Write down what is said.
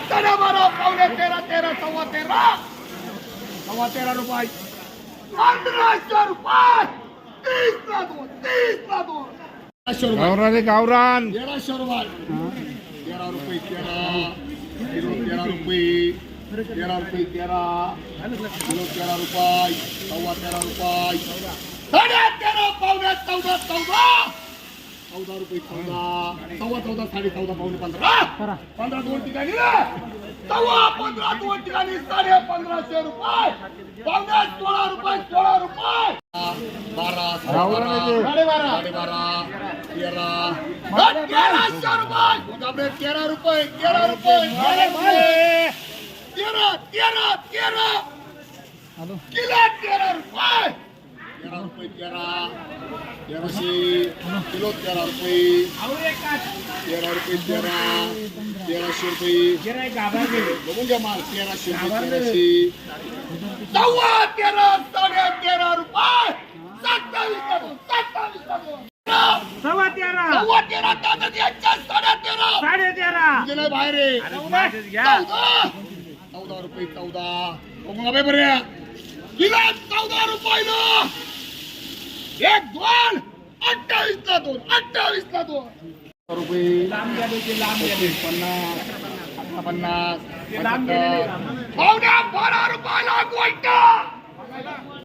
साडे बारा पावणे तेरा तेरा सव्वा तेरा. सव्वा तेरा रुपये. पंधराशे रुपये. तीस ला दोन तीस ला दोन. तेराशे रुपये. गावरान आहे, गावरान तेराशे रुपये. तेरा रुपये तेरा. किलो तेरा रुपये. तेरा रुपये तेरा. किलो तेरा रुपये. सव्वा तेरा रुपये. साडे तेरा पावणे चौदा चौदा. चौदा रुपये चौदा. सव्वा चौदा साडे चौदा पावणे पंधरा. पंधरा दोन ठिकाणी सव्वा पंधरा दोन ठिकाणी साडे पंधराशे रुपये. पावणे सोळा रुपये सोळा रुपये. बारा गावरान आहे ते. साडेबारा साडेबारा तेरा. तेराशे रुपये. तेरा रुपये तेरा रुपये. तेरा तेरा तेरा. किलो तेरा रुपये. तेरा रुपये तेरा तेराशे किलो तेरा रुपये तेरा रुपये तेरा तेराशे रुपये बघून घ्या माल तेराशे रुपये तेराशे सव्वा तेरा साडे तेरा रुपये सत्तावीस ला दोन सत्तावीस ला दोन सव्वा तेरा सव्वा तेरा ताकद यांच्या साडे तेरा साडे तेरा गेलं बाहेर आहे. घ्या चौदा चौदा रुपये चौदा बघून बे बरे किलो चौदा रुपयाला एक दोन अठ्ठावीस ला दोन अठ्ठावीस ला दोन. रुपये पन्नास पन्नास. पावण्या बारा रुपयाला गोल्ट